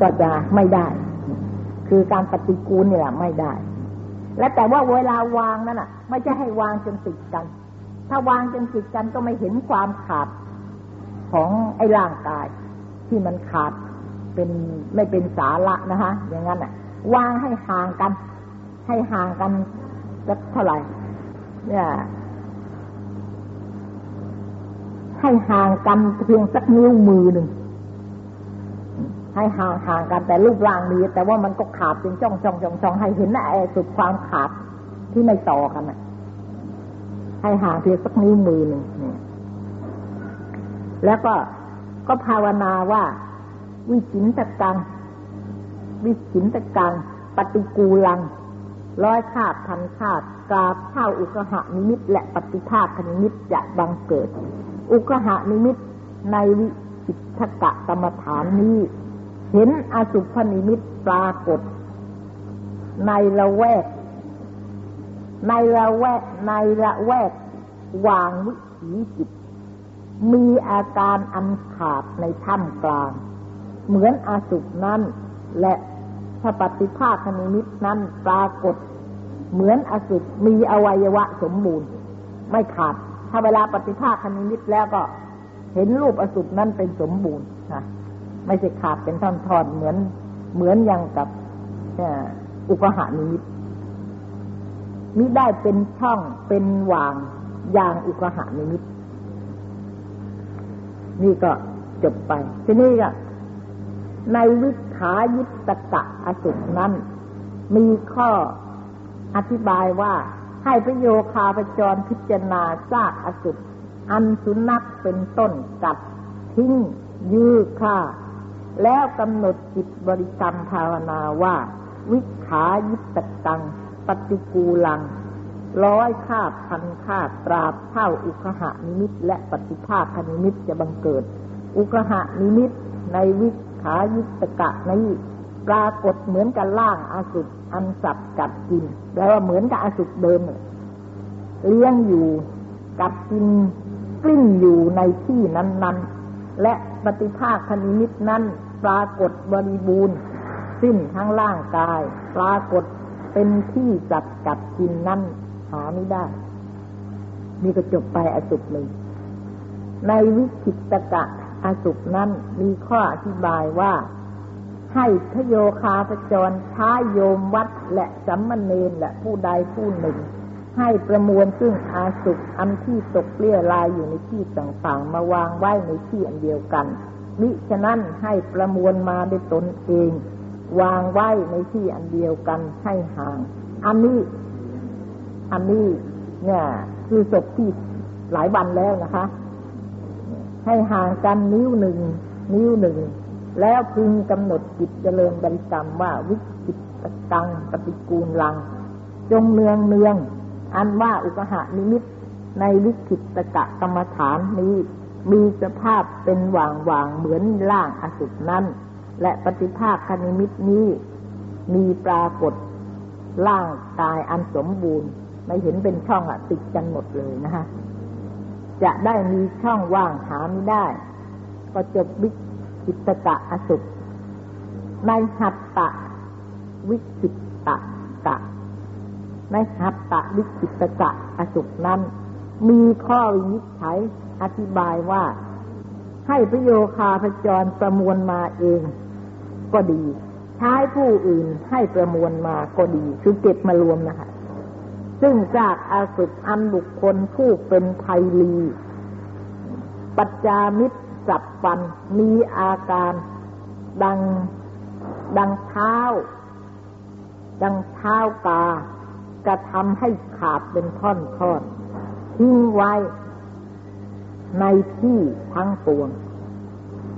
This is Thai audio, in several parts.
ก็จะไม่ได้ คือการปฏิกูลเนี่ยไม่ได้ และแต่ว่าเวลาวางนั่นอะ ไม่ใช่ให้วางจนติดกัน ถ้าวางจนติดกันก็ไม่เห็นความขาดของไอ้ร่างกาย ที่มันขาดเป็นไม่เป็นสาระนะคะ อย่างนั้นอะ วางให้ห่างกัน ให้ห่างกันสักเท่าไหร่ เนี่ยให้ห่างกันเพียงสักนิ้วมือหนึ่ง ให้ห่างห่างกันแต่รูปร่างมีแต่ว่ามันก็ขาดเป็นช่องช่องช่องช่องให้เห็นนะไอ้สุดความขาดที่ไม่ต่อกันะให้ห่างเพียงสักนิ้วมือหนึ่งแล้วก็ก็ภาวนาว่า วิจินตะกัง วิจินตะกัง ปฏิกูลัง ร้อยคาบพันคาบกราบเท่าอุกหะนิมิต และปฏิภาคนิมิตจะบังเกิด อุกหะนิมิตในวิจิตกะกรรมฐานนี้ เห็นอสุภนิมิตปรากฏ ในละแวก ในละแวกในละแวกวางวิถีจิต มีอาการอันขาดในถ้ำกลาง เหมือนอสุภนั้น และถ้าปฏิภาคนิมิตนั้นปรากฏ เหมือนอสุภมีอวัยวะสมบูรณ์ ไม่ขาด ถ้าเวลาปฏิภาคนิมิตแล้วก็เห็นรูปอสุภนั้นเป็นสมบูรณ์นะ ไม่ใช่ขาดเป็นท่อนๆเหมือน เหมือนอย่างกับอุปหานิมิตมิได้เป็นช่องเป็นวางอย่างอุกหานิมิตนี่ก็จบไปทีนี้ก็ในวิขายิตกะอสุนั้น มีข้ออธิบายว่าให้ประโยคาประจรพิจารณาซากอสุอันสุนัขเป็นต้นกัดทิ้งยื้อฆ่า แล้วกำหนดจิตบริกรรมภาวนาว่า วิขายิตตัง ปฏิกูลัง ร้อยคาบพันคาบตราบเท่าอุคหะนิมิต และปฏิภาคนิมิตจะบังเกิด อุคหะนิมิตในวิขายิตกะนี้ปรากฏเหมือนกับล่างอาสุอันสับกัดกินแปลว่าเหมือนกับอาสุเดิมเลี้ยงอยู่กัดกินกลิ้งอยู่ในที่นั้น ๆ และปฏิภาคนิมิตนั้น ปรากฏบริบูรณ์สิ้นทั้งร่างกาย ปรากฏเป็นที่จัดกัดกินนั้นหาไม่ได้นี่ก็จบไปอสุปหนึ่งในวิจิตกะอสุปนั้นมีข้ออธิบายว่า ให้ทโยคาประจรช้าโยมวัดและสัมมเนนและผู้ใดผู้หนึ่ง ให้ประมวลซึ่งอาสุปอันที่ตกเลี่ยลายอยู่ในที่ต่างๆ มาวางไว้ในที่อันเดียวกัน มิฉะนั้นให้ประมวลมาด้วยตนเอง วางไว้ในที่อันเดียวกันให้ห่าง อันนี้ อันนี้เนี่ยคือศพที่หลายวันแล้วนะคะ ให้ห่างกันนิ้วหนึ่ง นิ้วหนึ่ง แล้วพึงกำหนดจิตเจริญบริกรรมว่าวิจิตตังปฏิกูลลัง จงเนืองเนือง อันว่าอุปหานิมิตในวิจิตกะกรรมฐานนี้ มีสภาพเป็นหว่างหว่างเหมือนล่างอสุนั้น และปฏิภาคคณิมิตนี้ มีปรากฏร่างกายอันสมบูรณ์ ไม่เห็นเป็นช่องอะติดกันหมดเลยนะคะจะได้มีช่องว่างหาไม่ได้ ก็จบวิจิตกะอสุในหัตตะวิจิตตะกะในหัตตะวิจิตกะอสุนั้น มีข้อวินิจฉัย อธิบายว่าให้ประโยคาพจรประมวลมาเอง ก็ดี ใช้ผู้อื่นให้ประมวลมาก็ดี คือเก็บมารวมนะคะซึ่งจากอาสุอันบุคคลผู้เป็นไพลี ปัจจามิตรสับฟันมีอาการดังดังเท้า ดังเท้ากากระทำให้ขาดเป็นท่อนๆทิ้งไว้ ในที่ทั้งปวง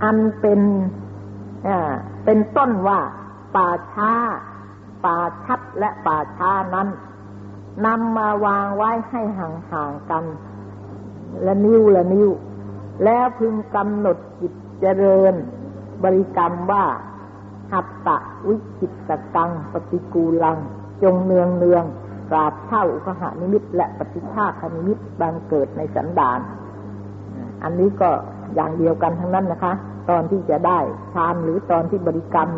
อันเป็นเป็นต้นว่าป่าช้า ป่าชัดและป่าช้านั้นนำมาวางไว้ให้ห่างๆกัน ละนิ้วละนิ้ว แล้วพึงกำหนดจิตเจริญ บริกรรมว่าหัตตะวิจิตตกัง ปฏิกูลัง จงเนืองเนืองกราบเท่าอุคหานิมิตและปฏิภาคนิมิตบังเกิดในสันดาน อันนี้ก็อย่างเดียวกันทั้งนั้นนะคะ ตอนที่จะได้ฌานหรือตอนที่บริกรรม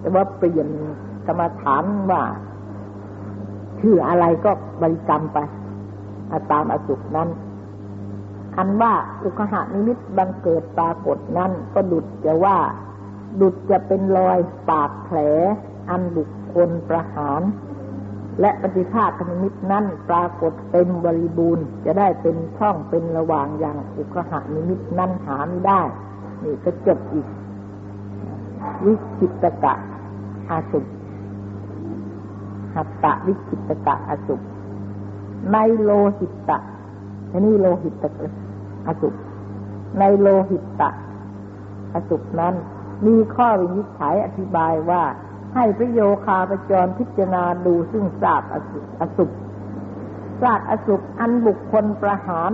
แต่ว่าเปลี่ยนกรรมฐานว่าชื่ออะไรก็บริกรรมไปตามอสุขนั้น อันว่าอุคหานิมิตบังเกิดปรากฏนั้น ก็ดุดจะว่า ดุดจะเป็นรอยปากแผล อันบุคคลประหาร และปฏิภาคนิมิตนั้นปรากฏเต็มบริบูรณ์จะได้เป็นช่องเป็นระหว่างอย่างอุคหานิมิตนั้นหาไม่ได้ นี่ก็จบอีก วิคิตกะอาสุหัตตะวิคิตกะอาสุในโลหิตตะนี่โลหิตตะอาสุในโลหิตตะอสุนั้นมีข้อวินิจฉัยอธิบายว่า ให้พระโยคาประจรพิจารณาดูซึ่งซากอสุอสุซากอสุอันบุคคลประหาร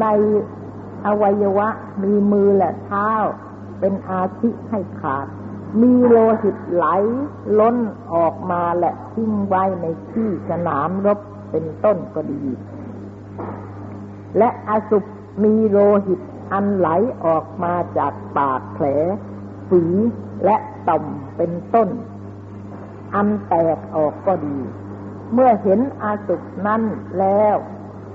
ในอวัยวะมีมือและเท้า เป็นอาทิให้ขาด มีโลหิตไหลล้นออกมาและทิ้งไว้ในที่สนามรบเป็นต้นก็ดี และอสุปมีโลหิตอันไหลออกมาจากปากแผลฝีและ ต่อมเป็นต้น อันแตกออกก็ดี เมื่อเห็นอาสุปนั้นแล้ว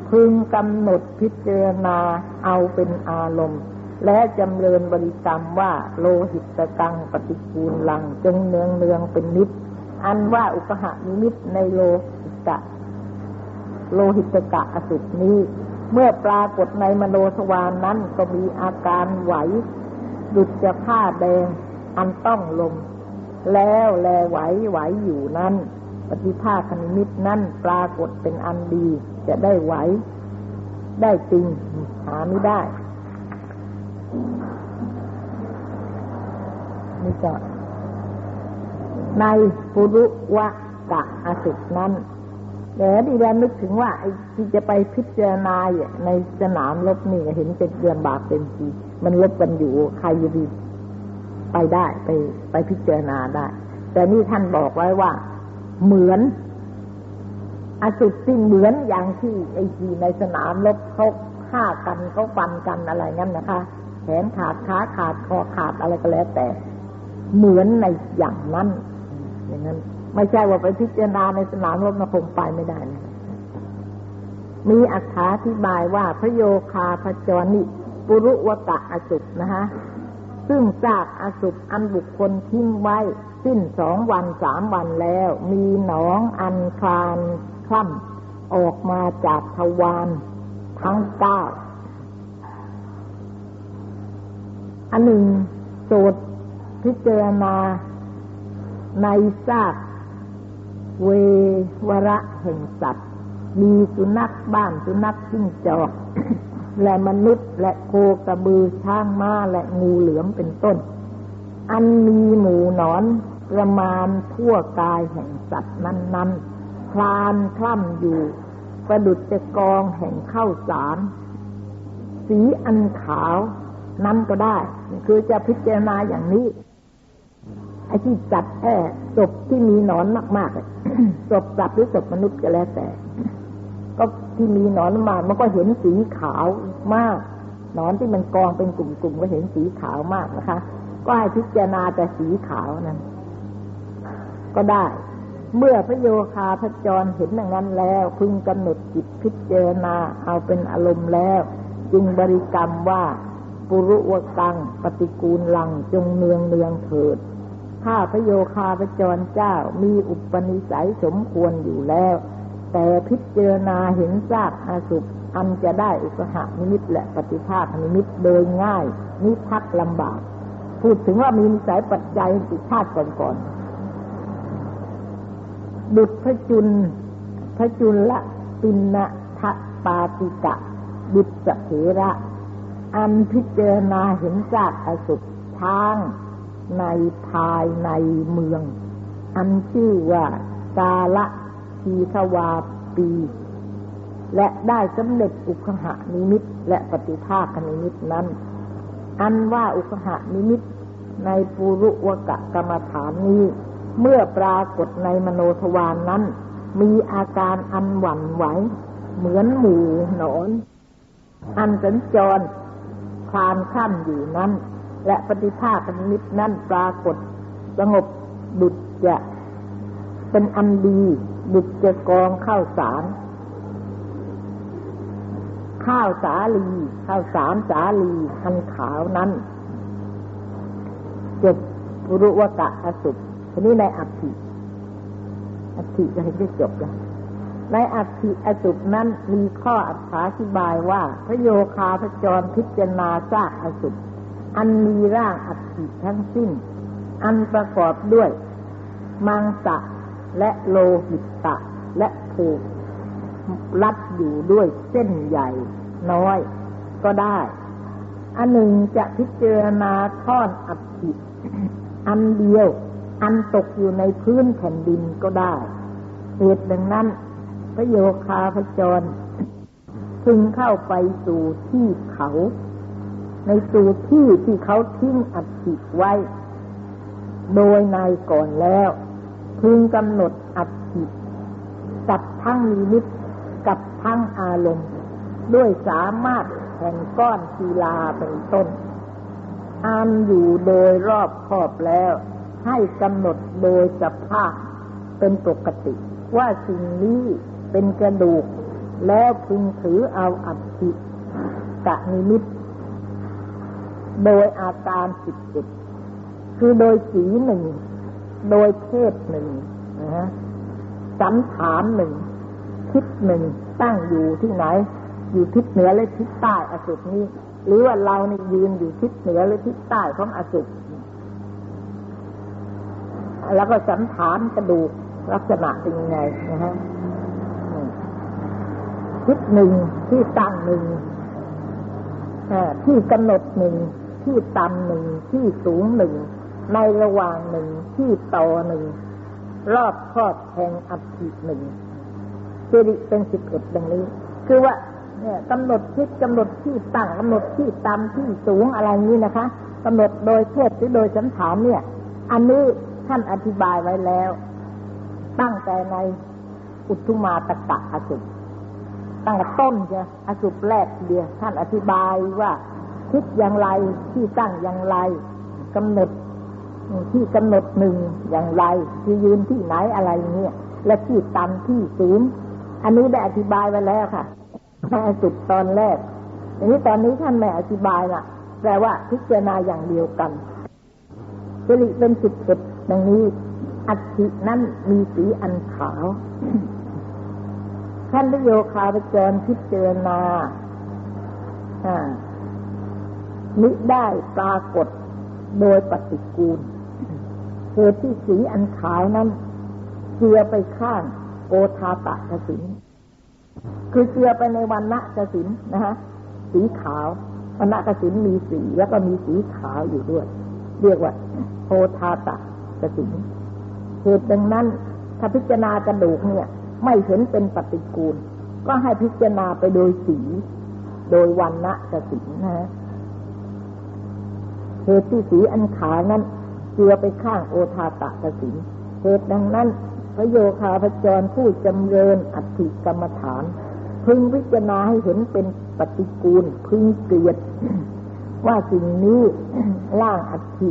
พึงกำหนดพิจารณาเอาเป็นอารมณ์ และจำเริญบริกรรมว่าโลหิตกังปฏิกูลลังจงเนืองเนืองเป็นนิด อันว่าอุปหานิมิตในโลหิตะโลหิตกะอสุปนี้เมื่อปรากฏในมโนสวานนั้นก็มีอาการไหวดุจจะผ้าแดง อันต้องลม แล้วแลไหวไหวอยู่นั้น ปฏิภาคณิมิตนั้นปรากฏเป็นอันดี จะได้ไหว ได้จริง หาไม่ได้ นี่ก็ในปุรุวะกะอสุนั้นเดี๋ยวดีแลนึกถึงว่าไอ้ที่จะไปพิจารณาในสนามรบนี่เห็นเป็นเดือนบาปเป็นทีมันลบกันอยู่ใครจะดี ไปได้ไปไปพิจารณาได้ แต่นี่ท่านบอกไว้ว่า เหมือนอสุจิเหมือนอย่างที่ไอ้ทีในสนามรบเขาฆ่ากันเขาฟันกันอะไรงั้นนะคะแขนขาดขาขาดคอขาดอะไรก็แล้วแต่ เหมือนในอย่างนั้นอย่างนั้น ไม่ใช่ว่าไปพิจารณาในสนามรบมาคงไปไม่ได้นะมีอัธาธิบายว่าพระโยคาพจรนิปุรุวตะอสุนะฮะ ซึ่งจากอสุอันบุคคลทิ้งไว้ สิ้นสองวันสามวันแล้ว มีหนองอันคลานคล่ำออกมาจากทวารทั้งเก้าอันหนึ่งโจทย์พิจารณาในซากเววระแห่งสัตว์ มีสุนัขบ้านสุนัขจิ้งจอก และมนุษย์และโคกระบือช้างม้าและงูเหลือมเป็นต้น อันมีหมูหนอนประมาณทั่วกายแห่งสัตว์นั้น ๆ คลานคล่ำอยู่ ประดุจจะกองแห่งข้าวสาร สีอันขาวนั้นก็ได้ คือจะพิจารณาอย่างนี้ไอ้ที่จัดแอ่ศพที่มีหนอนมากๆศพสัตว์หรือศพมนุษย์ก็แล้วแต่ ที่มีหนอนมามันก็เห็นสีขาวมาก หนอนที่มันกองเป็นกลุ่มๆก็เห็นสีขาวมากนะคะ ก็ให้พิจารณาแต่สีขาวนั้นก็ได้ เมื่อพระโยคาพระจรเห็นอย่างนั้นแล้ว พึงกำหนดจิตพิจารณาเอาเป็นอารมณ์แล้ว จึงบริกรรมว่าปุรุวกัง ปฏิกูลลังจงเนืองเนืองเถิด ถ้าพระโยคาพระจรเจ้ามีอุปนิสัยสมควรอยู่แล้ว แต่พิจารณาเห็นซากอาสุปอันจะได้อุปหานิมิตและปฏิภาคนิมิตโดยง่ายนิพักลำบาก พูดถึงว่ามีนิสัยปัจจัยติชาติก่อนๆดุจพระจุลพระจุลละปินะทะปาติกะดุจสเถระ อันพิจารณาเห็นซากอสุปช้างในภายในเมือง อันชื่อว่ากาละ ทีทวาปี และได้สำเร็จอุคหานิมิตและปฏิภาคนิมิตนั้น อันว่าอุคหานิมิตในปุรุวกะกรรมฐานนี้ เมื่อปรากฏในมโนทวานนั้น มีอาการอันหวั่นไหว เหมือนหมูหนอน อันสัญจรคลานข้ามอยู่นั้น และปฏิภาคนิมิตนั่นปรากฏสงบดุจจะเป็นอันดี ดุจจะกองข้าวสาร ข้าวสาลี ข้าวสารสาลีคันขาวนั้นจบรุวกะอสุทีนี้ในอัฐิอัฐิจะเห็นได้จบแล้วในอัฐิอสุปนั้นมีข้ออธิบายว่า พระโยคาพระจรพิจารณาซากอสุปอันมีร่างอัฐิทั้งสิ้น อันประกอบด้วย มังสะ และโลหิตตะและผูกรัดอยู่ด้วยเส้นใหญ่น้อยก็ได้ อันหนึ่งจะพิจารณาท่อนอัฐิอันเดียว อันตกอยู่ในพื้นแผ่นดินก็ได้ เหตุดังนั้นพระโยคาพจรพึงเข้าไปสู่ที่เขา ในสู่ที่ที่เขาทิ้งอัฐิไว้ โดยในก่อนแล้ว พึงกำหนดอัฐิกับทั้งมีนิตกับทั้งอารมณ์ ด้วยสามารถแห่งก้อนศิลาเป็นต้นอันอยู่โดยรอบครอบแล้ว ให้กำหนดโดยสภาพเป็นปกติ ว่าสิ่งนี้เป็นกระดูก แล้วพึงถือเอาอัฐิกะนิมิต โดยอาการสิบเอ็ดคือโดยสีหนึ่ง โดยเพศหนึ่งนะฮะสันฐานหนึ่งทิศหนึ่งตั้งอยู่ที่ไหน อยู่ทิศเหนือและทิศใต้อสุนี้ หรือว่าเรานี่ยืนอยู่ทิศเหนือหรือทิศใต้ของอสุแล้วก็สันฐานกระดูกลักษณะเป็นยังไงนะฮะทิศหนึ่งที่ตั้งหนึ่งที่กำหนดหนึ่งที่ต่ำหนึ่งที่สูงหนึ่ง ในระหว่างหนึ่งที่ต่อหนึ่งรอบครอบแห่งอัฐิหนึ่งสิริเป็นสิบเอ็ดดังนี้ คือว่า เนี่ยกำหนดทิศกำหนดที่ตั้งกำหนดที่ต่ำที่สูงอะไรนี้นะคะกำหนดโดยเทศหรือโดยสันฐานเนี่ย อันนี้ท่านอธิบายไว้แล้ว ตั้งแต่ในอุทุมาตกะอสุตั้งแต่ต้นจะอสุแรกเดียวท่านอธิบายว่าทิศอย่างไรที่ตั้งอย่างไรกำหนด ที่กำหนดหนึ่งอย่างไรที่ยืนที่ไหนอะไรเงี้ยและที่ต่ำที่สูงอันนี้ได้อธิบายไว้แล้วค่ะในสุดตอนแรกอันนี้ตอนนี้ท่านไม่อธิบายละแปลว่าพิจารณาอย่างเดียวกันสิริเป็นสิบเอ็ดดังนี้ อัฐินั้นมีสีอันขาวท่านพโยคาไปจรพิจารณามิได้ปรากฏโดยปฏิกูล เหตุที่สีอันขาวนั้นเจือไปข้างโอทาตะกสินคือเจือไปในวันณะกสินนะฮะสีขาววันณะกสินมีสีแล้วก็มีสีขาวอยู่ด้วย เรียกว่าโอทาตะกสินเหตุดังนั้นถ้าพิจารณากระดูกเนี่ย ไม่เห็นเป็นปฏิกูล ก็ให้พิจารณาไปโดยสี โดยวันณะกสินนะฮะเหตุที่สีอันขาวนั้น เจือไปข้างโอทาตะกสินเหตุดังนั้น พระโยคาพจรผู้จำเริญอัติกรรมฐาน พึงวิจารณาให้เห็นเป็นปฏิกูล พึงเกลียด ว่าสิ่งนี้ล่างอัติ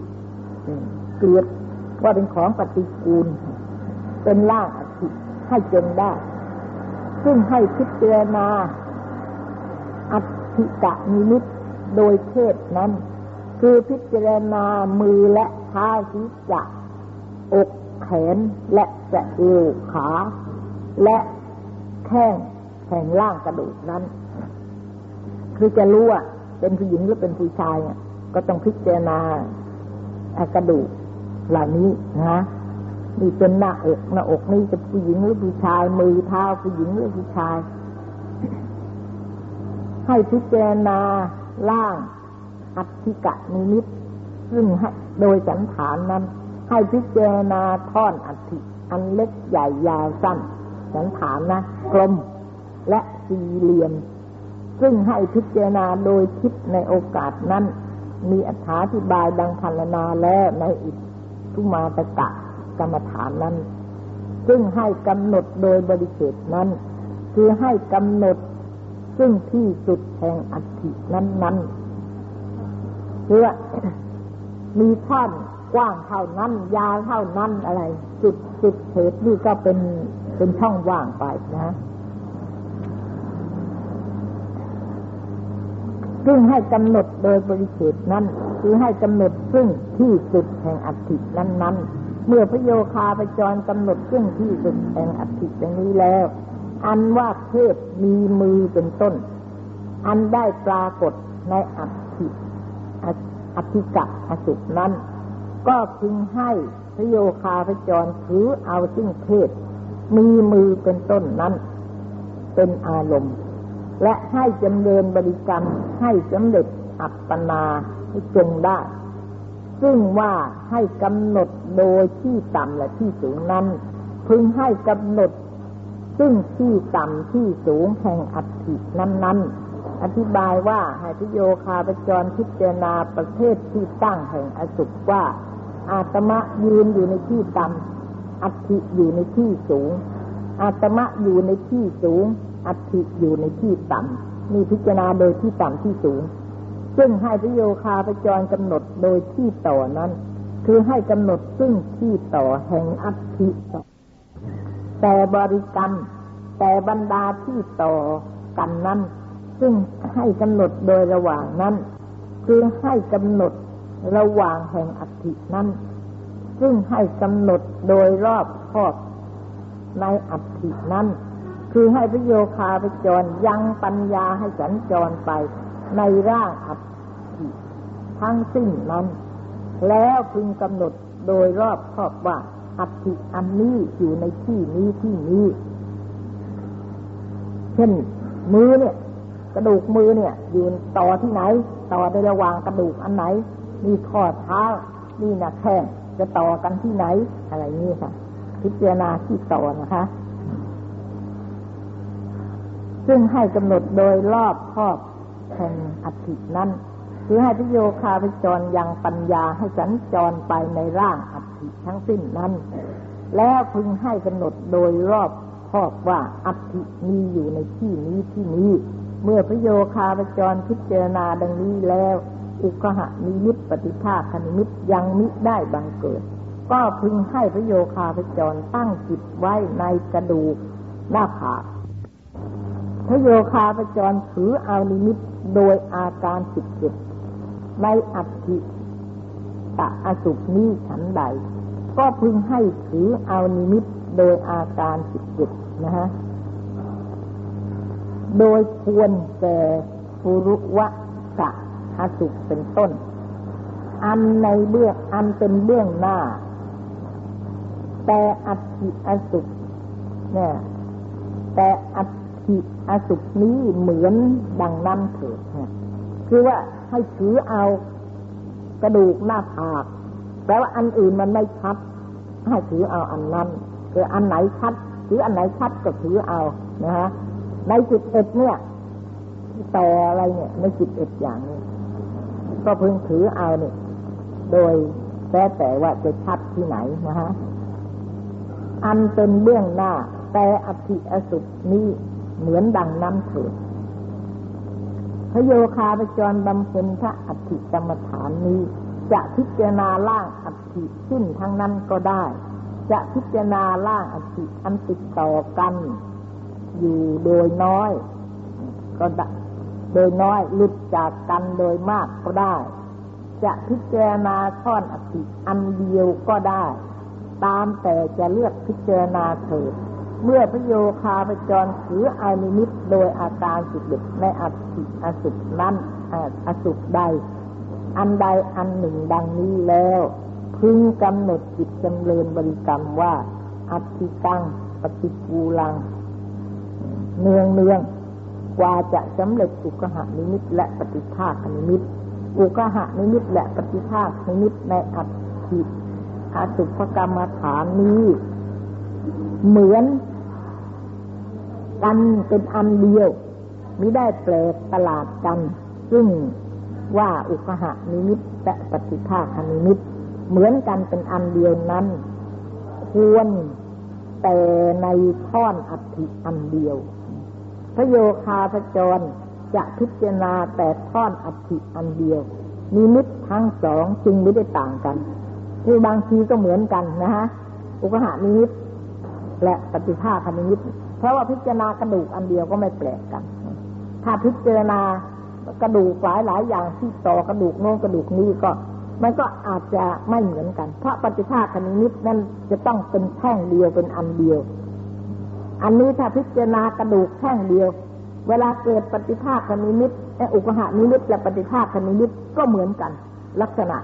เกลียดว่าเป็นของปฏิกูล เป็นล่างอัติให้จนได้ ซึ่งให้พิจารณาอัติกะนิมิตโดยเทศนั้น คือพิจารณามือและ ท้าศีรษะอกแขนและสะเอวขา และแข้งแห่งล่างกระดูกนั้น คือจะรู้ว่าเป็นผู้หญิงหรือเป็นผู้ชายก็ต้องพิจารณากระดูกเหล่านี้นะนี่เป็นหน้าอกหน้าอกนี่จะผู้หญิงหรือผู้ชาย มือเท้าผู้หญิงหรือผู้ชาย ให้พิจารณาล่างอัติกะนิมิต ซึ่งโดยสันฐานนั้น ให้พิจารณาท่อนอัฐิอันเล็กใหญ่ยาวสั้น สันฐานนะกลมและสี่เหลี่ยม ซึ่งให้พิจารณาโดยคิดในโอกาสนั้น มีอธิบายดังพันนาแล้วในอิทุมาตกะกรรมฐานนั้น ซึ่งให้กำหนดโดยบริเศษนั้น คือให้กำหนดซึ่งที่สุดแห่งอัฐินั้นนั้นเพื่อ มีท่อนกว้างเท่านั้น ยาวเท่านั้นอะไรจุดจุดเศษนี่ก็เป็นเป็นช่องว่างไปนะซึ่งให้กำหนดโดยบริสุทธิ์นั้น คือให้กำหนดซึ่งที่สุดแห่งอัฐินั้น ๆ เมื่อพระโยคาไปจรกำหนดซึ่งที่สุดแห่งอัฐิอย่างนี้แล้ว อันว่าเทพมีมือเป็นต้น อันได้ปรากฏในอัฐิ อธิกะอสุนั้น ก็พึงให้พระโยคาพระจรถือเอาซึ่งเทศมีมือเป็นต้นนั้น เป็นอารมณ์ และให้จำเริญบริกรรมให้สำเร็จอัปปนาให้จงได้ ซึ่งว่าให้กำหนดโดยที่ต่ำและที่สูงนั้น พึงให้กำหนดซึ่งที่ต่ำที่สูงแห่งอัฐินั้นๆ อธิบายว่าให้พิโยคาปจรพิจารณาประเภทที่ตั้งแห่งอสุภว่า อาตมะยืนอยู่ในที่ต่ำอัฐิอยู่ในที่สูง อาตมะอยู่ในที่สูง อัฐิอยู่ในที่ต่ำมีพิจารณาโดยที่ต่ำที่สูง ซึ่งให้พิโยคาปจรกำหนดโดยที่ต่อนั้น คือให้กำหนดซึ่งที่ต่อแห่งอัฐิแต่บริกรรม แต่บรรดาที่ต่อกันนั้น ซึ่งให้กำหนดโดยระหว่างนั้น คือให้กำหนดระหว่างแห่งอัตินั้น ซึ่งให้กำหนดโดยรอบครอบในอัตินั้น คือให้พระโยคาไปจรยังปัญญาให้สัญจรไปในร่างอัติทั้งสิ้นนั้น แล้วพึงกำหนดโดยรอบครอบว่าอัติอันนี้อยู่ในที่นี้ที่นี้ เช่นมือเนี่ย กระดูกมือเนี่ย อยู่ต่อที่ไหน ต่อในระหว่างกระดูกอันไหน มีข้อเท้านี่นะแข้งจะต่อกันที่ไหน อะไรนี่ค่ะ พิจารณาที่ต่อนะคะ ซึ่งให้กำหนดโดยรอบครอบแห่งอัฐินั้นคือให้พิโยคาไปจรยังปัญญาให้สัญจรไปในร่างอัฐิทั้งสิ้นนั้น แล้วพึงให้กำหนดโดยรอบครอบว่าอัฐิมีอยู่ในที่นี้ที่นี้ เมื่อพระโยคาปจรพิจารณาดังนี้แล้ว อุกหะนิมิตปฏิภาคนิมิตยังมิได้บังเกิด ก็พึงให้พระโยคาปจรตั้งจิตไว้ในกระดูกหน้าผากพระโยคาปจรถือเอานิมิตโดยอาการสิบเจ็ดในอัติตะอสุนี้ฉันใด ก็พึงให้ถือเอานิมิตโดยอาการสิบเจ็ดนะฮะ โดยควรแก่ปุรุวะกะอสุเป็นต้น อันในเบื้องอันเป็นเบื้องหน้า แต่อัติอสุเนี่ยแต่อัติอสุนี้เหมือนดังนั้นเถิดเนี่ยคือว่าให้ถือเอากระดูกหน้าผากแปลว่าอันอื่นมันไม่ชัด ให้ถือเอาอันนั้นคืออันไหนชัดถืออันไหนชัดก็ถือเอานะฮะ ในสิบเอ็ดเนี่ยต่ออะไรเนี่ย ในสิบเอ็ดอย่างนี้ก็พึงถือเอาเนี่ยโดยแต่แต่ว่าจะชัดที่ไหนนะฮะอันเป็นเบื้องหน้า แต่อภิอสุนี้เหมือนดังน้ำเถิดพระโยคาปจรบำเพ็ญพระอธิกรรมฐานนี้ จะพิจารณาล่างอธิสิ้นทั้งนั้นก็ได้ จะพิจารณาล่างอธิอันติดต่อกัน อยู่โดยน้อย ก็ได้โดยน้อยหลุดจากกันโดยมากก็ได้ จะพิจารณาท่อนอธิอันเดียวก็ได้ ตามแต่จะเลือกพิจารณาเถิดเมื่อพระโยคาไปจรถืออานิมิตโดยอาการสุดเด็ดในอัติอสุดนั้นอสุดใด อันใดอันหนึ่งดังนี้แล้ว พึงกำหนดจิตจำเริญบริกรรมว่า อัติตังปฏิปูลัง เนืองเนืองกว่าจะสำเร็จอุกหะนิมิตและปฏิภาคนิมิต อุกหะนิมิตและปฏิภาคนิมิตในอัตถิอาสุภกรรมฐานนี้ เหมือนกันเป็นอันเดียวมิได้แปลกตลาดกัน ซึ่งว่าอุกหะนิมิตและปฏิภาคนิมิต เหมือนกันเป็นอันเดียวนั้น ควร แต่ในท่อนอัฐิอันเดียว พระโยคาพระจรจะพิจารณาแต่ท่อนอัฐิอันเดียวนิมิตทั้งสองจึงไม่ได้ต่างกันที่บางทีก็เหมือนกันนะฮะอุกหานิมิตและปฏิภาคนิมิตเพราะว่าพิจารณากระดูกอันเดียวก็ไม่แปลกกัน ถ้าพิจารณากระดูกหลายหลายอย่างที่ต่อกระดูกโน้นกระดูกนี้ก็ มันก็อาจจะไม่เหมือนกัน เพราะปฏิภาคนิมิตนั้นจะต้องเป็นแท่งเดียวเป็นอันเดียว อันนี้ถ้าพิจารณากระดูกแท่งเดียว เวลาเกิดปฏิภาคนิมิตอุกหานิมิตและปฏิภาคนิมิตก็เหมือนกัน ลักษณะ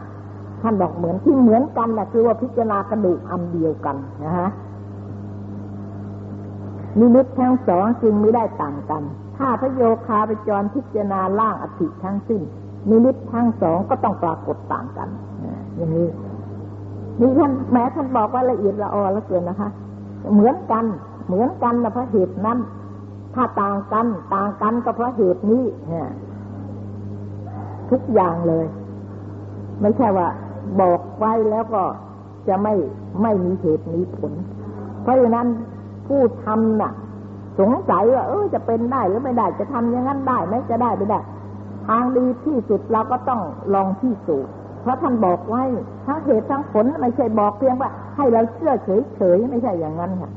ท่านบอกเหมือนที่เหมือนกันแหละคือว่าพิจารณากระดูกอันเดียวกันนะฮะนิมิตทั้งสองจึงไม่ได้ต่างกัน ถ้าพระโยคาไปจรพิจารณาล่างอธิทั้งสิ้น นิมิตทั้งสองก็ต้องปรากฏต่างกันอย่างนี้นี่ท่านแม้ท่านบอกว่าละเอียดละออแล้วเกินนะคะ เหมือนกัน เหมือนกันนะเพราะเหตุนั้น ถ้าต่างกัน ต่างกันก็เพราะเหตุนี้ทุกอย่างเลย ไม่ใช่ว่า บอกไว้แล้วก็จะไม่ไม่มีเหตุมีผล เพราะฉะนั้นผู้ทำน่ะ สงสัยว่าเออจะเป็นได้หรือไม่ได้ จะทำอย่างนั้นได้ไหมจะได้ไม่ได้ ทางดีที่สุดเราก็ต้องลองที่สูตรเพราะท่านบอกไว้ทั้งเหตุทั้งผลไม่ใช่บอกเพียงว่า ให้เราเชื่อเฉยๆไม่ใช่อย่างนั้นค่ะ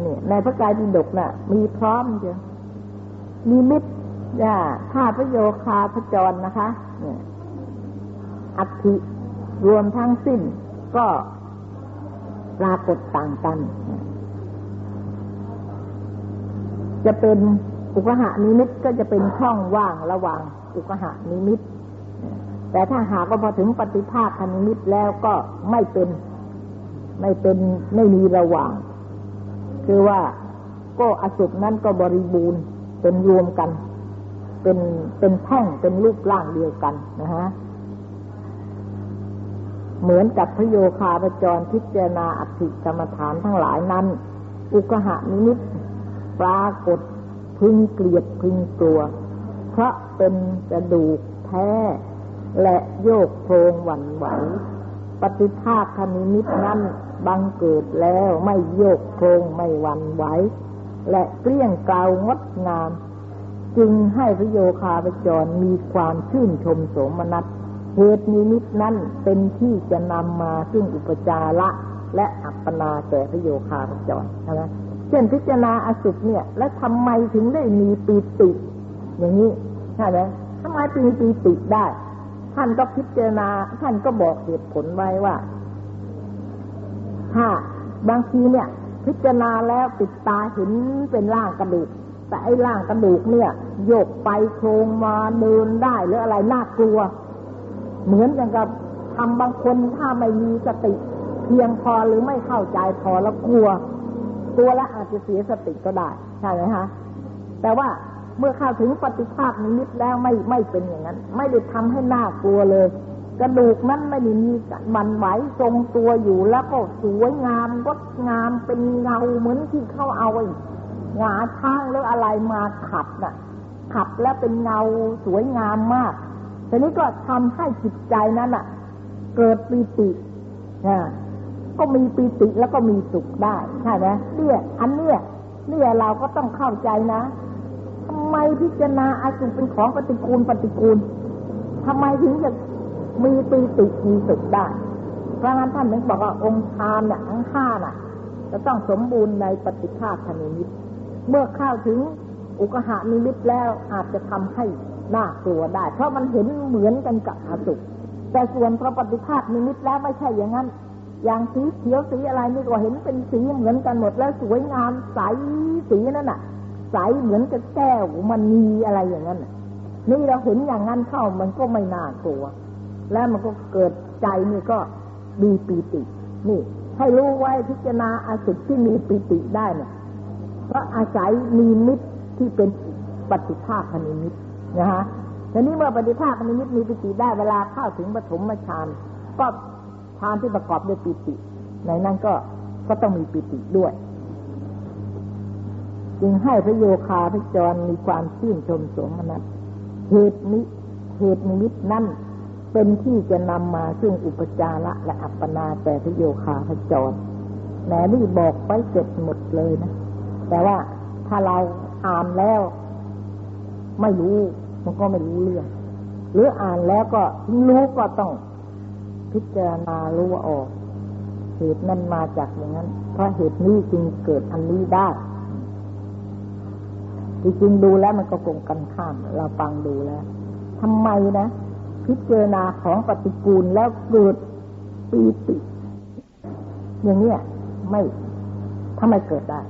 นี่ในพระกายดิดกน่ะ มีพร้อมเยอะมีมิตรเนี่ย้าพระโยคาพระจรนะคะเนี่ยอัติรวมทั้งสิ้นก็ปรากฏต่างกัน จะเป็น อุกหานิมิตก็จะเป็นช่องว่างระหว่างอุกหานิมิต แต่ถ้าหากว่าพอถึงปฏิภาคนิมิตแล้วก็ไม่เป็น ไม่เป็นไม่มีระหว่าง คือว่าก็อสุภนั้นก็บริบูรณ์เป็นรวมกัน เป็นเป็นแท่งเป็นรูปร่างเดียวกันนะฮะเหมือนกับพระโยคาปจรพิจารณาอัติกรรมฐานทั้งหลายนั้น อุกหานิมิตปรากฏ พึงเกลียดพึงกลัว เพราะเป็นกระดูกแท้ และโยกโครงหวั่นไหว ปฏิภาคนิมิตนั้นบังเกิดแล้วไม่โยกโครงไม่หวั่นไหว และเกลี้ยงกล่าวงดงาม จึงให้พระโยคาปจรมีความชื่นชมโสมนัสเหตุนิมิตนั้นเป็นที่จะนำมาซึ่งอุปจาระและอัปปนาแก่พระโยคาปจรใช่ไหม เช่นพิจารณาอสุภเนี่ย แล้วทำไมถึงได้มีปีติ อย่างนี้ใช่ไหมทำไมถึงปีติได้ ท่านก็พิจารณา ท่านก็บอกเหตุผลไว้ว่า ถ้าบางทีเนี่ย พิจารณาแล้วติดตาเห็นเป็นร่างกระดูก แต่ไอ้ร่างกระดูกเนี่ย โยกไปโครงมาเดินได้หรืออะไรน่ากลัว เหมือนอย่างกับทำบางคนถ้าไม่มีสติ เพียงพอหรือไม่เข้าใจพอแล้วกลัว ตัวและอาจจะเสียสติก็ได้ใช่ไหมคะแต่ว่าเมื่อเข้าถึงปฏิภาคนิมิตแล้วไม่ไม่เป็นอย่างนั้น ไม่ได้ทำให้หน้ากลัวเลย กระดูกนั้นไม่ได้มีมันไหวทรงตัวอยู่แล้วก็สวยงามงดงามเป็นเงาเหมือนที่เขาเอาไอ้หงาช้างหรืออะไรมาขับน่ะ ขับแล้วเป็นเงาสวยงามมากทีนี้ก็ทำให้จิตใจนั้นอะ เกิดปีติ ก็มีปีติแล้วก็มีสุขได้ใช่ไหมเนี่ยอันเนี้ยเนี่ยเราก็ต้องเข้าใจนะทำไมพิจารณาอาสุเป็นของปฏิกูลปฏิกูลทำไมถึงจะมีปีติมีสุขได้พราะงั้นท่านถึงบอกว่าองค์ฌานเนี่ยทั้งห้าน่ะ จะต้องสมบูรณ์ในปฏิภาคนิมิตเมื่อเข้าถึงอุกหานิมิตแล้วอาจจะทำให้น่ากลัวได้ เพราะมันเห็นเหมือนกันกับอาสุแต่ส่วนพระปฏิภาคนิมิตแล้วไม่ใช่อย่างนั้น อย่างสีเขียวสีอะไรนี่ก็เห็นเป็นสีเหมือนกันหมดแล้วสวยงามใสสีนั่นน่ะ ใสเหมือนกับแก้วมันมีอะไรอย่างนั้นนี่เราเห็นอย่างนั้นเข้ามันก็ไม่น่ากลัว แล้วมันก็เกิดใจนี่ก็มีปีติ นี่ ให้รู้ไว้พิจารณาอาสุที่มีปีติได้เนี่ยเพราะอาศัยมีมิตรที่เป็นปฏิภาคนิมิตนะฮะทีนี้เมื่อปฏิภาคนิมิตมีปิติได้เวลาเข้าถึงปฐมฌานก็ ฌานที่ประกอบด้วยปิติ ในนั้นก็ก็ต้องมีปิติด้วย จึงให้พระโยคาพระจรมีความชื่นชมสมนัตเหตุนิเหตุนิมิตนั่นเป็นที่จะนำมาซึ่งอุปจาระและอัปปนาแต่พระโยคาพระจรแหนนี่บอกไปเสร็จหมดเลยนะ แต่ว่าถ้าเราอ่านแล้ว ไม่รู้ มันก็ไม่รู้เรื่อง หรืออ่านแล้วก็รู้ก็ต้อง พิจารณารู้ว่าออก เหตุนั้นมาจากอย่างนั้น เพราะเหตุนี้จึงเกิดอันนี้ได้จริงดูแล้วมันก็คงกันข้าม เราฟังดูแล้วทำไมนะ พิจารณาของปฏิกูลแล้วเกิดปีติ อย่างเนี้ยไม่ทำไมเกิดได้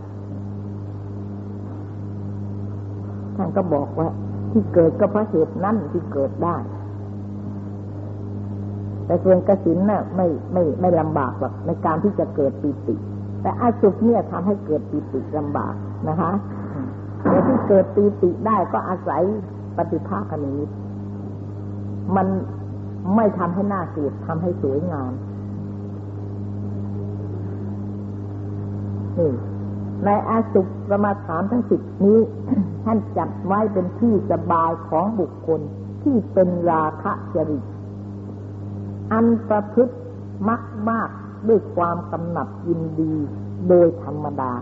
ท่านก็บอกว่า ที่เกิดก็เพราะเหตุนั่นที่เกิดได้ แต่ส่วนกสินน่ะไม่ไม่ไม่ลำบากหรอกในการที่จะเกิดปีติ แต่อาสุขเนี่ยทำให้เกิดปีติลำบากนะคะแต่ที่เกิดปีติได้ก็อาศัยปฏิภาคนิมิตมันไม่ทำให้หน้าเกลียดทำให้สวยงามนี่ในอาสุประมาฐานทั้งสิบนี้ ท่านจัดไว้เป็นที่สบายของบุคคลที่เป็นราคะจริต อันประพฤติมักมากด้วยความกำหนัดยินดีโดยธรรมดา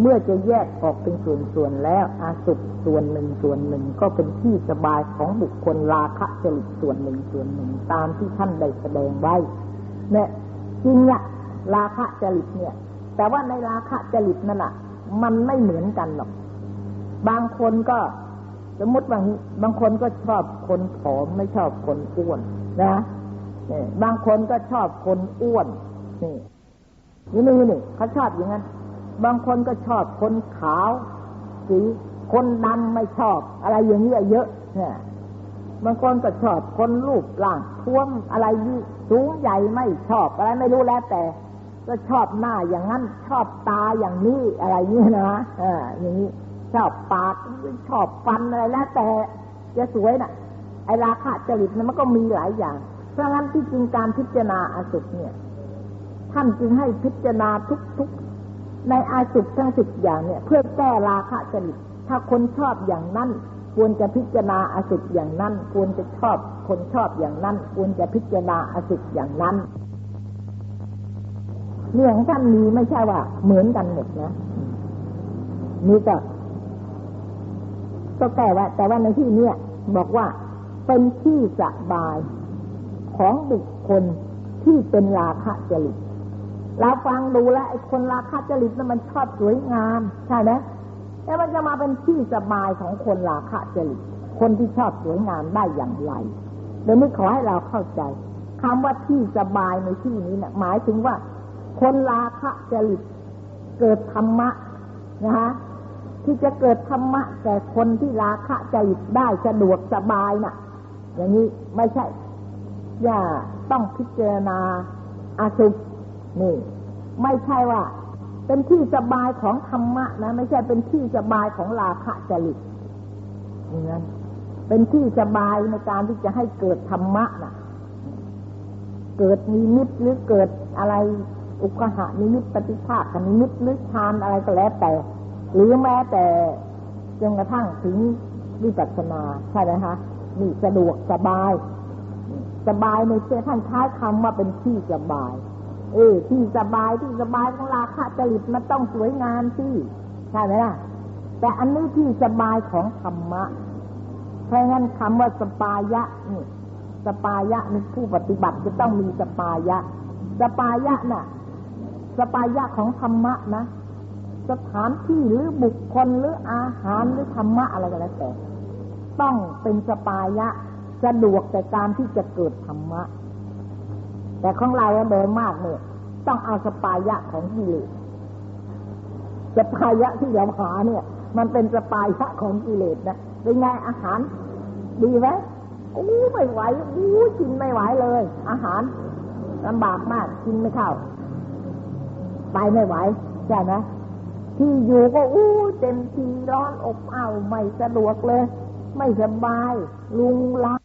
เมื่อจะแยกออกเป็นส่วนๆแล้ว อาสุขส่วนหนึ่งส่วนหนึ่งก็เป็นที่สบายของบุคคลราคะจริตส่วนหนึ่งส่วนหนึ่งตามที่ท่านได้แสดงไว้เนี่ยจริงอะราคะจริตเนี่ย แต่ว่าในราคะจริตนั่นแหะมันไม่เหมือนกันหรอก บางคนก็สมมติบางบางคนก็ชอบคนผอมไม่ชอบคนอ้วนนะ บางคนก็ชอบคนอ้วน นี่นี่นี่นี่เขาชอบอย่างนั้น บางคนก็ชอบคนขาวสีคนดำไม่ชอบ อะไรอย่างนี้เยอะเนี่ยบางคนก็ชอบคนรูปร่างท้วมอะไรยี่สูงใหญ่ไม่ชอบ อะไรไม่รู้แล้วแต่ ก็ชอบหน้าอย่างนั้น ชอบตาอย่างนี้อะไรเงี้นะเอออย่างนี้ชอบปากชอบฟันอะไรแล้วแต่จะสวยนะ่ะ ไอราคะจริตนั้นมันก็มีหลายอย่าง เพราะงั้นที่จริงการพิจารณาอาสุขเนี่ย ท่านจึงให้พิจารณาทุกๆ ในอาสุขทั้งสิบอย่างเนี่ย เพื่อแก้ราคะจริตถ้าคนชอบอย่างนั้นควรจะพิจารณาอาสุขอย่างนั้น ควรจะชอบคนชอบอย่างนั้น ควรจะพิจารณาอาสุขอย่างนั้นเรื่องท่านมีไม่ใช่ว่า เหมือนกันหมดนะนี่ก็ก็แต่ว่า แต่ว่าในที่เนี้ยบอกว่าเป็นที่สบาย ของบุคคลที่เป็นราคะจริตเราฟังดูแลไอ้คนราคะจริตนั้นมันชอบสวยงาม ใช่ไหมแล้วมันจะมาเป็นที่สบายของคนราคะจริตคนที่ชอบสวยงามได้อย่างไรเดี๋ยวนี้ขอให้เราเข้าใจคำว่าที่สบายในที่นี้เนะ่ยหมายถึงว่า คนราคะจริตเกิดธรรมะนะคะที่จะเกิดธรรมะแก่คนที่ราคะจริตได้สะดวกสบายนะ่ะ อย่างนี้ไม่ใช่ อย่าต้องพิจารณาอาสุนี่ ไม่ใช่ว่า เป็นที่สบายของธรรมะนะ ไม่ใช่เป็นที่สบายของราคะจริตอย่างนั้นเป็นที่สบายในการที่จะให้เกิดธรรมะนะ่ะ เกิดมีมิตหรือเกิดอะไรอุกหะนิมิตปฏิภาคนิมิตหรือฌานอะไรก็แล้วแต่ หรือแม้แต่จนกระทั่งถึงวิปัสสนาใช่ไหมคะนี่สะดวกสบาย สบายในเชื่อท่านใช้คำว่าเป็นที่สบาย เออ ที่สบายที่สบายของราคะจริตมันต้องสวยงามสิใช่ไหมล่ะ แต่อันนี้ที่สบายของธรรมะเพราะงั้นคำว่าสปายะนี่สปายะนี่ผู้ปฏิบัติจะต้องมีสปายะ สปายะน่ะ สปายะของธรรมะนะสถานที่หรือบุคคลหรืออาหารหรือธรรมะอะไรก็แล้วแต่ต้องเป็นสปายะ สะดวกแต่การที่จะเกิดธรรมะ แต่ของเราโดยมากเนี่ย ต้องเอาสปายะของกิเลสสปายะที่เราหาเนี่ย มันเป็นสปายะของกิเลสนะเป็นไงอาหาร ดีไหมอู้ไม่ไหวอู้กินไม่ไหวเลย อาหารลำบากมากกินไม่เข้าไปไม่ไหวใช่ไหมที่อยู่ก็อู้เต็มทีร้อนอบอ้าวไม่สะดวกเลย ไม่สบาย ลุงลัง